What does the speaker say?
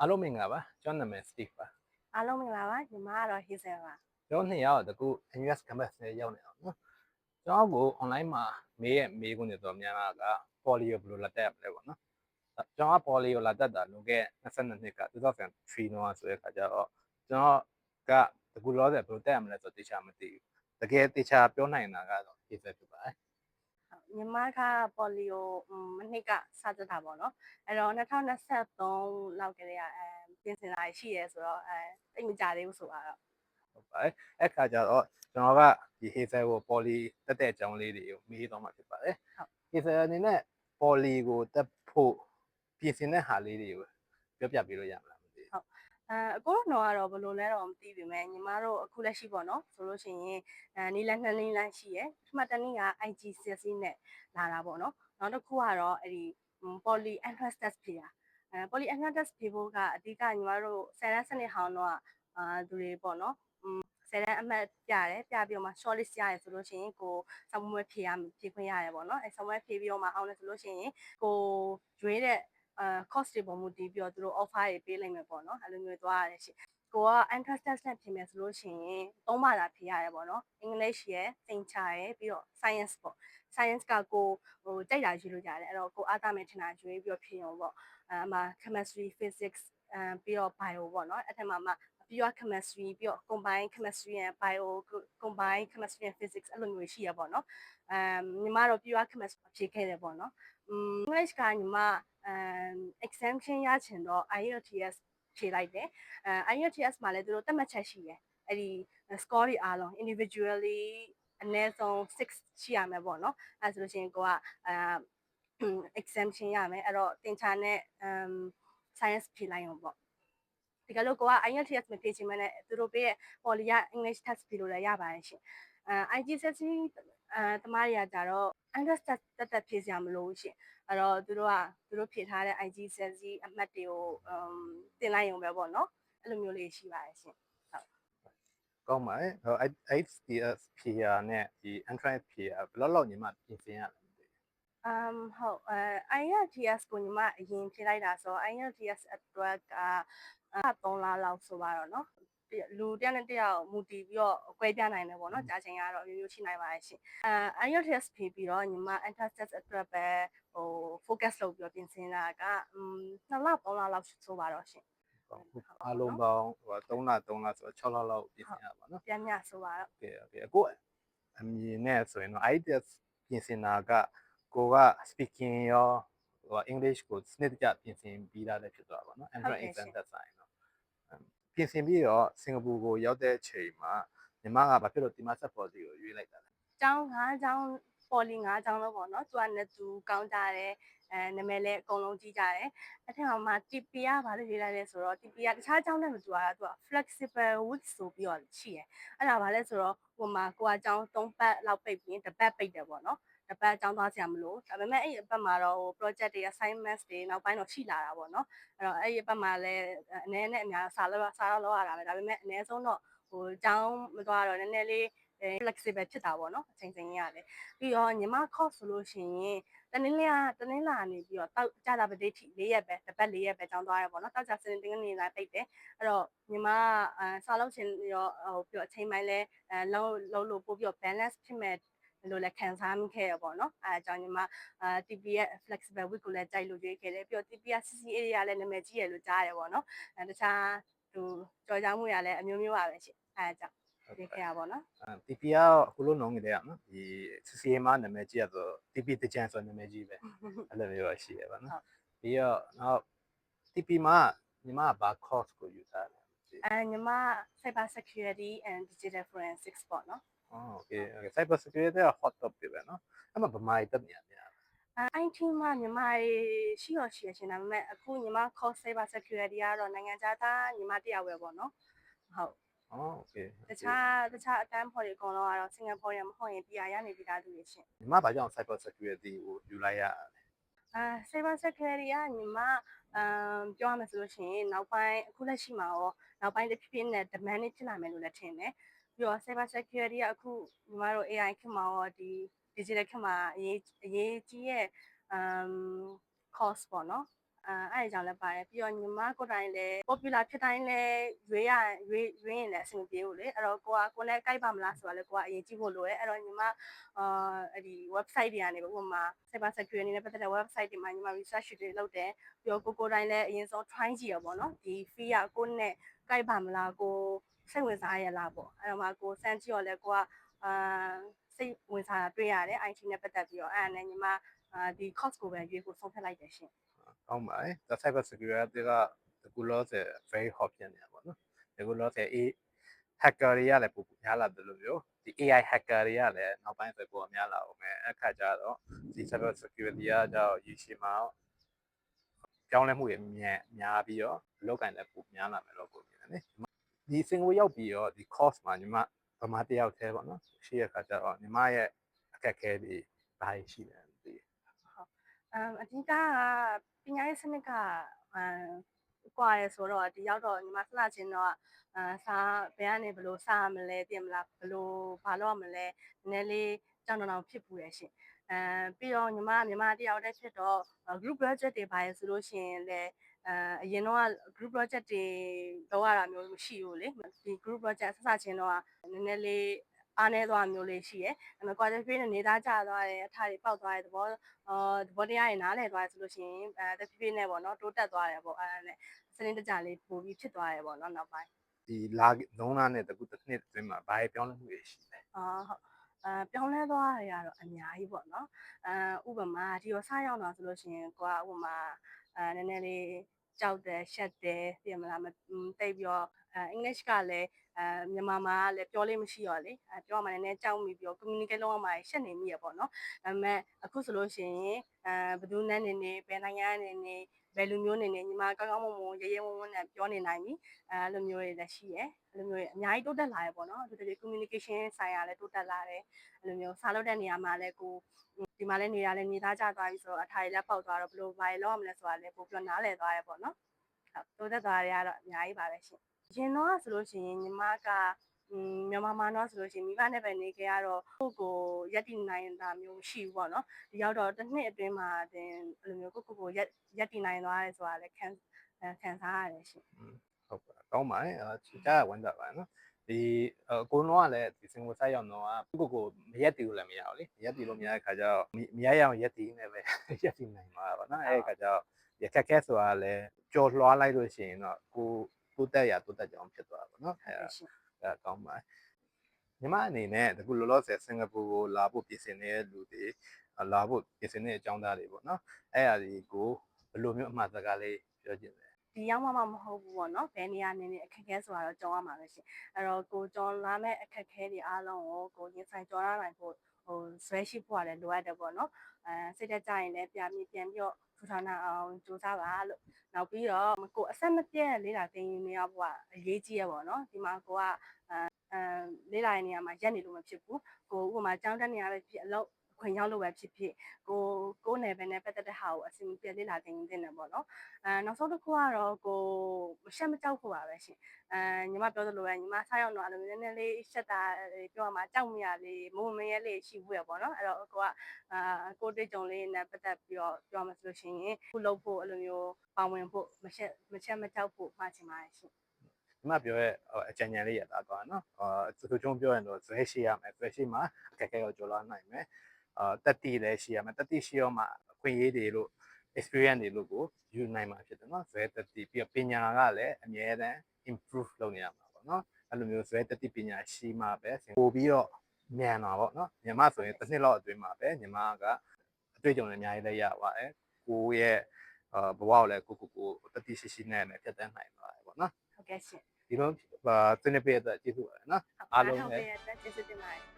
အားလုံးမင်္ဂလာပါကျွန်တော်နာမည် Steve ပါအားလုံးမင်္ဂလာပါညီမကတော့ Hazel ပါကျွန်တော်နှစ်ယောက်တကူ US campus နဲ့ရောက်နေအောင်နော်ကျွန်တော်ကို online မှာမေးရမေးခွန်းတွေတော့များတာက polio ဘယ်လိုလာတက်ရမလဲပေါ့နော်ကျွန်တော်က polio လာတက်တာလွန်ခဲ့22နှစ်က2003တော့ဆိုတဲ့ခါကျတော့ကျွန်တော်ကတကူလောဆယ်ဘယ်လိုတက်ရမလဲဆိုတော့တေချာမသိဘူးတကယ်တေချာပြောနိုင်တာကတော့ Hazel ဖြစ်ပါတယ် ညီမကပေါ်လီယိုမနှစ်ကစတက်တာပေါ့နော်အဲ့တော့2023လောက်ကလေးကအဲပြင်ဆင်လာရှိရဲဆိုတော့အဲတိတ်မကြသေးဘူးဆိုတော့ဟုတ်ပါတယ်အဲ့ခါကျတော့ကျွန်တော်ကဒီ Hazel ကို poly တက်တဲ့အကြောင်းလေးတွေကိုမေးတော့မှာဖြစ်ပါတယ်ဟုတ် Hazel အနေနဲ့ poly ကိုတက်ဖို့ပြင်ဆင်တဲ့ဟာလေးတွေကိုပြောပြပေးလို့ရမလားမသိဘူး အဲအကိုတို့တော့ကတော့ဘယ်လိုလဲတော့မသိပြီမဲ့ညီမတို့အခုလက်ရှိပေါ့နော်ဆိုလို့ရှိရင်အဲနီလန်နှစ်နီလန်ရှိရဲပထမတစ်နည်းက IG CSC နဲ့လာတာပေါ့နော်နောက်တစ်ခုကတော့အဲ့ဒီ poly entrance test ဖြေတာအဲ poly entrance test ဖြေဖို့ကအဓိကညီမတို့ဆယ်တန်းစနစ်ဟောင်းတော့အာသူတွေပေါ့နော်ဆယ်တန်းအမှတ်ပြတယ်ပြပြီးတော့မှ short list ရတယ်ဆိုလို့ရှိရင်ကိုစောင်းမွေးဖြေရဖြေခွင့်ရတယ်ပေါ့နော်အဲစောင်းမွေးဖြေပြီးတော့မှအောင်လဲဆိုလို့ရှိရင်ကိုရွေးတဲ့ အာ cost တွေပုံမူတည်ပြီးတော့သူတို့ offer တွေပေးလိုက်မယ်ပေါ့နော်အဲ့လိုမျိုးသွားရတယ်ရှင်ကိုက entrance test နဲ့ဖြေမယ်ဆိုလို့ရှိရင်သုံးပါးသာဖြေရတယ်ပေါ့နော် English ရယ် Things ရယ်ပြီးတော့ Science ပေါ့ Science ကကိုဟိုတိုက်တာယူလို့ရတယ်အဲ့တော့ကိုအားသားမယ်ထင်တာယူပြီးတော့ဖြေရုံပေါ့အဲအမှ Chemistry Physics အဲပြီးတော့ Bio ပေါ့နော်အဲ့ထက်မှာမှ pure chemistry ပြီးတော့ combine chemistry and bio combine chemistry and physics အဲ့လိုမျိုးရှိရပေါ့နော်အမ်ညီမတော့ pure chemistry ဖြေခဲ့တယ်ပေါ့နော်อืม English ကညီမအမ် exemption ရချင်တော့ IELTS ဖြေလိုက်တယ်အဲ IELTS မှာလည်းသူတို့တက်မှတ်ချက်ရှိတယ်အဲ့ဒီ score တွေအားလုံး individually အနည်းဆုံး6ရှိရမယ်ပေါ့နော်အဲဆိုလို့ရှိရင်ကိုကအဲ exemption ရမယ်အဲ့တော့တင်ချာနဲ့ um science ဖြေလိုက်အောင်ပေါ့ ဒီကလို့ကိုက IELTS မဖြေချင်မနဲ့သူတို့ပေးရဲ့ poly ရ English test ဖြေလို့လည်းရပါတယ်ရှင်အဲ IGCSE အဲတမားတွေကကြတော့ English test တက်တက်ဖြေစရာမလိုဘူးရှင်အဲ့တော့သူတို့ကသူတို့ဖြေထားတဲ့ IGCSE အမှတ်တွေကို um တင်လိုက်ရုံပဲပေါ့နော်အဲ့လိုမျိုးလေးရှိပါတယ်ရှင်ကောင်းပါတယ်ဟို HDS PR နဲ့ဒီ entrance PR ဘယ်လောက်လောက်ညီမပြင်ဆင်ရလဲ မသိဘူး အမ်ဟုတ်အဲ IELTS ကိုညီမအရင်ဖြေလိုက်တာဆိုတော့ IELTS အတွက်က3လလောက်ဆိုပါတော့เนาะလူတစ်ယောက်နဲ့တစ်ယောက်မူတည်ပြီးတော့အကွဲပြားနိုင်တယ်ပေါ့နော်ကြာချိန်ကတော့အမျိုးမျိုးရှိနိုင်ပါတယ်ရှင်အဲ IELTS ဖြေပြီးတော့ညီမ entrance test အတွက်ပဲဟို focus လုပ်ပြီးတော့ပြင်ဆင်တာကအမ်2လ3လလောက်ဆိုပါတော့ရှင် ကောင်းအားလုံးပေါင်းဟို3လ3လဆိုတော့6လလောက်ပြင်ဆင်ရပါတော့ ပြန်ညဆိုပါတော့ โอเคโอเคအခုအမြင်နဲ့ဆိုရင်တော့ IELTS ပြင်ဆင်တာက ကိုက speaking ရောဟို English ကိုစနစ်တကျပြင်ဆင်ပြီးသားလည်းဖြစ်သွားပါတော့ entrance exam တက်ဆိုင်တော့ပြင်ဆင်ပြီးတော့စင်ကာပူကိုရောက်တဲ့ချိန်မှာညီမကဘာဖြစ်လို့ဒီမှာ support ကိုရွေးလိုက်တာလဲကျောင်း၅ကျောင်းပေါ်လီ၅ကျောင်းလို့ပေါ့နော်သူကနှစ်သူကောင်းကြတယ်အဲနာမည်လည်းအကုန်လုံးကြီးကြတယ်အထက်မှာ TP ကဘာလို့ရေးလိုက်လဲဆိုတော့ TP ကတခြားကျောင်းနဲ့မတူတာသူက flexible week ဆိုပြီးတော့ရှိရယ်အဲ့ဒါဘာလဲဆိုတော့ဟိုမှာကိုကကျောင်း၃ပတ်လောက်ပိတ်ပြီးတစ်ပတ်ပိတ်တယ်ပေါ့နော် တစ်ပတ်ကျောင်းသွားစရာမလိုဒါပေမဲ့အဲ့ဒီအပတ်မှာတော့ဟို project တွေ assignments တွေနောက်ပိုင်းတော့ရှိလာတာပေါ့နော်အဲ့တော့အဲ့ဒီအပတ်မှာလည်းအနည်းနဲ့အများစာလောက်စာတော့လောက်ရတာပဲဒါပေမဲ့အနည်းဆုံးတော့ဟိုကျောင်းမသွားတော့နည်းနည်းလေး flexible ဖြစ်တာပေါ့နော်အချိန်ချင်းရတယ်ပြီးတော့ညီမ course ဆိုလို့ရှိရင်တနင်္လာတနင်္လာနေပြီးတော့တောက်ကြတာပဒိထိ၄ရက်ပဲတစ်ပတ်၄ရက်ပဲကျောင်းသွားရပေါ့နော်တောက်ကြစနေတင်းကနေလာပိတ်တယ်အဲ့တော့ညီမအဲစာလုပ်ချင်ရောဟိုပြီးတော့အချိန်ပိုင်းလဲအဲလုံးလုံးလို့ပို့ပြီးတော့ balance ဖြစ်မဲ့ လို့လည်းခံစားမိခဲ့ရပေါ့နော်အဲအကြောင်းညီမအာ TP ရဲ့ flexible week ကိုလည်းကြိုက်လို့ရွေးခဲ့တယ်ပြီးတော့ TP က CCA တွေကလည်းနာမည်ကြီးရလို့ကြားရတယ်ပေါ့နော်အဲတခြားဟိုကြော်ကြားမှုရလည်းအမျိုးမျိုးပါပဲရှင်အဲအကြောင်းရွေးခဲ့ရပါပေါ့နော်အဲ TP ကအခုလုံးလုံးနေတယ်နော်ဒီ CCA မှာနာမည်ကြီးရဆို TP တကြံဆိုနာမည်ကြီးပဲအဲ့လိုမျိုးရှိရပါနော်ပြီးတော့နောက် TP မှာညီမကဘာ course ကိုယူထားလဲအဲညီမ cyber security and digital forensics ပေါ့နော် Oh okay okay cyber security က hot topic ပဲနော်အဲ့မှာဗမာတက်နေရများအဲ IT မှာညီမရှိရရှိရရှင်ဒါပေမဲ့အခုညီမ course cyber security ကတော့နိုင်ငံခြားသားညီမတယောက်ပဲပေါ့နော်ဟုတ် Oh okay တခြားတခြားအတန်းဖော်တွေအကုန်လုံးကတော့စင်ကာပူရမဟုတ်ရင် PR ရနေပြီးသားသူတွေရှင်ညီမဘာကြောင့် cyber security ကိုယူလိုက်ရလဲအဲ cyber security ကညီမအမ်ပြောရမယ်ဆိုလို့ရှိရင်နောက်ပိုင်းအခုလက်ရှိမှာရောနောက်ပိုင်းတစ်ဖြည်းဖြည်းနဲ့ demand တွေဖြစ်လာမယ်လို့လည်းထင်တယ် ပြီးတော့ cyber security ကအခုညီမတို့ AI ခေတ်မှာရောဒီ digital ခေတ်မှာအရေးအရေးကြီးရဲ့အမ် cost ပေါ့နော်အဲအဲ့အကြောင်းလည်းပါတယ်ပြီးတော့ညီမကိုယ်တိုင်လည်း popular ဖြစ်တိုင်းလည်းရွေးရရွေးရွေးရင်လည်းအဆင်မပြေဘူးလေအဲ့တော့ကိုကကိုလည်းကြိုက်ပါမလားဆိုတာလည်းကိုကအရင်ကြည့်ဖို့လိုတယ်အဲ့တော့ညီမအာအဲ့ဒီ website တွေကနေဥပမာ cyber security နဲ့ပတ်သက်တဲ့ website တွေမှာညီမ research တွေလုပ်တယ်ပြီးတော့ကိုကိုယ်တိုင်လည်းအရင်ဆုံး try ကြည့်ရပေါ့နော်ဒီ fee ကကိုနဲ့ကြိုက်ပါမလားကို စိတ်ဝင်စားရလားပေါ့အဲ့တော့မှကိုစမ်းကြည့်ရလဲကိုကအာစိတ်ဝင်စားတာတွေ့ရတယ် IT နဲ့ပတ်သက်ပြီးတော့အဲ့ဒါနဲ့ညီမအာဒီ course ကိုပဲရွေးဖို့ဆုံးဖြတ်လိုက်တယ်ရှင်ကောင်းပါတယ်ဒါ cyber security ကဒီကူလောဆယ် very hot ဖြစ်နေတာပေါ့နော်ဒီကူလောဆယ် A hacker တွေကလည်းပိုများလာတယ်လို့မျိုးဒီ AI hacker တွေကလည်းနောက်ပိုင်းဆိုပိုများလာအောင်မယ်အခါကျတော့ဒီ cyber security ကကျတော့ရရှိမှာပြောင်းလဲမှုတွေမြန်များပြီးတော့လောက်ကင်လည်းပိုများလာမယ်လို့ကိုမြင်တယ်လေ ဒီစင်ကိုရောက်ပြီးတော့ဒီ course မှာညီမဗမာတယောက်တည်းပေါ့နော်ရှိရခါကျတော့ညီမရဲ့အခက်အခဲတွေဘာရှိလဲမသိဘူးအမ်အဓိကကပညာရေးစနစ်ကအမ်ကွာရဲဆိုတော့ဒီရောက်တော့ညီမစလာချင်းတော့အာစာဘယ်ကနေဘယ်လိုစာရမလဲပြင်မလားဘယ်လိုဘာလို့ရမလဲနည်းနည်းလေးကြောင်တောင်ဖြစ်ပူရရှင် အဲပြီးတော့ညီမကညီမတယောက်တည်းဖြစ်တော့ group project တွေပါရဆိုလို့ရှိရင်လည်းအဲအရင်တော့ group project တွေလောက်ရတာမျိုးမရှိဘူးလေဒီ group project ဆက်စချင်းတော့နည်းနည်းလေးအားနေသွားမျိုးလေးရှိရယ်အဲမှာ quality free နဲ့နေသားကျသွားတယ်အထားတွေပေါက်သွားတဲ့သဘောအာသဘောတရားတွေနားလည်သွားရဆိုလို့ရှိရင်အဲတဖြည်းဖြည်းနဲ့ပေါ့နော်တိုးတက်သွားတယ်ပေါ့အဲဒါနဲ့စနစ်တကျလေးပို့ပြီးဖြစ်သွားတယ်ပေါ့နော်နောက်ပိုင်းဒီလာလုံးလာနဲ့တကူတစ်နှစ်အတွင်းမှာဘာပြောင်းလဲမှုတွေရှိလဲအာဟုတ် အဲပြောင်းလဲသွားတာတွေကတော့အများကြီးပေါ့နော်အဲဥပမာဒီရောစရောက်တော့ဆိုလို့ရှိရင်ကိုကဥပမာအဲနည်းနည်းလေးကြောက်တယ်ရှက်တယ်ပြင်မလားမတိတ်ပြီးတော့အဲအင်္ဂလိပ်ကလည်းအဲမြန်မာမှာကလည်းပြောလို့မရှိတော့လေအဲပြောမှလည်းနည်းကြောက်မိပြီးတော့ communicate လုပ်ရမှာရှက်နေမိရပေါ့နော်ဒါပေမဲ့အခုဆိုလို့ရှိရင်အဲဘယ်သူနဲ့နေနေဘယ်နိုင်ငံနဲ့နေနေ ဘယ်လူမျိုးနေနေညီမကောင်းကောင်းမွန်မွန်ရဲရဲဝံ့ဝံ့နဲ့ပြောနေနိုင်ပြီအဲအဲ့လိုမျိုးတွေလည်းရှိရယ်အဲ့လိုမျိုးတွေအများကြီးတိုးတက်လာရယ်ပေါ့နော်အထူးသဖြင့် communication ဆိုင်ရာလည်းတိုးတက်လာတယ်အဲ့လိုမျိုးစားလုပ်တဲ့နေရာမှာလည်းကိုဒီမှာလည်းနေတာလည်းနေသားကြသွားပြီဆိုတော့အထာရီလည်းပေါက်သွားတော့ဘယ်လိုဘာတွေလုပ်ရမလဲဆိုတာလည်းပိုပြီးတော့နားလည်သွားရယ်ပေါ့နော်ဟုတ်တိုးတက်သွားရကတော့အများကြီးပါပဲရှင်ရင်တော့ဆိုလို့ရှိရင်ညီမကอืม မြန်မာမှာတော့ဆိုလို့ရှိရင်မိဘနဲ့ပဲနေခဲ့ရတော့ကိုယ့်ကိုရက်တည်နိုင်တာမျိုးမရှိဘူးပေါ့နော်ဒီရောက်တော့တစ်နှစ်အတွင်းမှာတင်အဲ့လိုမျိုးကိုယ့်ကိုယ်ကိုရက်ရက်တည်နိုင်သွားရဲဆိုတာလည်းခံခံစားရတယ်ရှင်ဟုတ်ပါကောင်းပါတယ်အဲချာဝန်တာပါနော်ဒီအကိုလုံးကလည်းဒီစင်ကိုစိုက်ရောက်တော့ကကိုကိုမရက်တီလို့လည်းမရဘူးလေရက်တီလို့မရတဲ့ခါကျတော့မရရအောင်ရက်တီနေပဲရက်တီနိုင်မှာပါနော်အဲ့ဒီခါကျတော့ရခက်ခဲဆိုတာလည်းကြော်လွှားလိုက်လို့ရှိရင်တော့ကိုတိုးတက်ရတိုးတက်ကြအောင်ဖြစ်သွားတာပေါ့နော်ဟုတ်အဲ့ကဲ့ရှင် အဲကောင်းပါတယ်ညီမအနေနဲ့တကူလောလောဆယ်စင်ကာပူကိုလာဖို့ပြင်ဆင်နေတဲ့လူတွေလာဖို့ပြင်ဆင်နေတဲ့အကြောင်းသားတွေပေါ့နော်အဲ့အရာတွေကိုဘယ်လိုမျိုးအမှားစကားလေးပြောချင်လဲဒီရောက်မှမမဟုတ်ဘူးပေါ့နော်ဘယ်နေရာနေနေအခက်အခဲဆိုတာတော့ကြောင်းရမှာပဲရှင်အဲ့တော့ကိုကြောင်းလာမဲ့အခက်အခဲတွေအားလုံးကိုကိုရင်ဆိုင်ကြောင်းရနိုင်ဖို့ ဟိုဇွဲရှိဖို့ရတယ်လိုအပ်တယ်ပေါ့နော်အဲစိတ်တက်ကြရင်လည်းပြန်ပြီးပြန်ပြီးတော့ထူထောင်နိုင်အောင်ကြိုးစားပါလို့နောက်ပြီးတော့ကိုအဆက်မပြတ်လေးလာတင်ယူနေရဖို့ကအရေးကြီးရပေါ့နော်ဒီမှာကိုကအဲအဲလေးလာတဲ့နေရာမှာရက်နေလို့မဖြစ်ဘူးကိုဥပမာကြောင်းတက်နေရပဲဖြစ်အလုပ် ခွင့်ရောက်လို့ပဲဖြစ်ဖြစ်ကိုကိုနယ်ပယ်နဲ့ပတ်သက်တဲ့ဟာကိုအစီအပြည့်လေးလာတင်ယူတင်တယ်ပေါ့နော်အဲနောက်ဆုံးတစ်ခုကတော့ကိုမရှက်မကြောက်ဖို့ပါပဲရှင်အဲညီမပြောသလိုပဲညီမစားရောက်တော့အဲ့လိုနည်းနည်းလေးရှက်တာပြောရမှာကြောက်မရလေးမုံမရဲလေးရှိဘူးရပေါ့နော်အဲ့တော့ကိုကအာကိုတွေ့ကြုံလေးနဲ့ပတ်သက်ပြီးတော့ပြောမှဆိုလို့ရှိရင်ခုလုပ်ဖို့အဲ့လိုမျိုးပါဝင်ဖို့မရှက်မချက်မကြောက်ဖို့မှာချင်ပါတယ်ရှင်ဒီမှာပြောရဲအကြံဉာဏ်လေးရတာကွာနော်အာသူကျုံပြောရင်တော့ဇွဲရှိရမယ်ဇွဲရှိမှာအခက်အခဲကိုကျော်လွှားနိုင်မယ် အာတက်တီလည်းရှိရမယ်တက်တီရှိရောမှအခွင့်အရေးတွေလို့ experience တွေလို့ကိုယူနိုင်မှာဖြစ်တယ်နော်ဇွဲတက်တီပြီးတော့ပညာကလည်းအမြဲတမ်း improve လုပ်နေရမှာပေါ့နော်အဲ့လိုမျိုးဇွဲတက်တီပညာရှိမှပဲပို့ပြီးတော့မြန်တာပေါ့နော်ညီမဆိုရင်တစ်နှစ်လောက်အတွင်းမှာပဲညီမကအတွေ့အကြုံတွေအများကြီးလည်းရပါတယ်ကိုရဲ့အာဘဝကိုလည်းကိုကိုကိုတက်တီရှိရှိနဲ့လည်းဖြတ်တန်းနိုင်ပါတယ်ပေါ့နော်ဟုတ်ကဲ့ရှင်ဒီလိုပါစနေပေးတဲ့ကျေးဇူးပါတယ်နော်ဟုတ်အားလုံးပဲဟုတ်ကဲ့ကျေးဇူးတင်ပါတယ်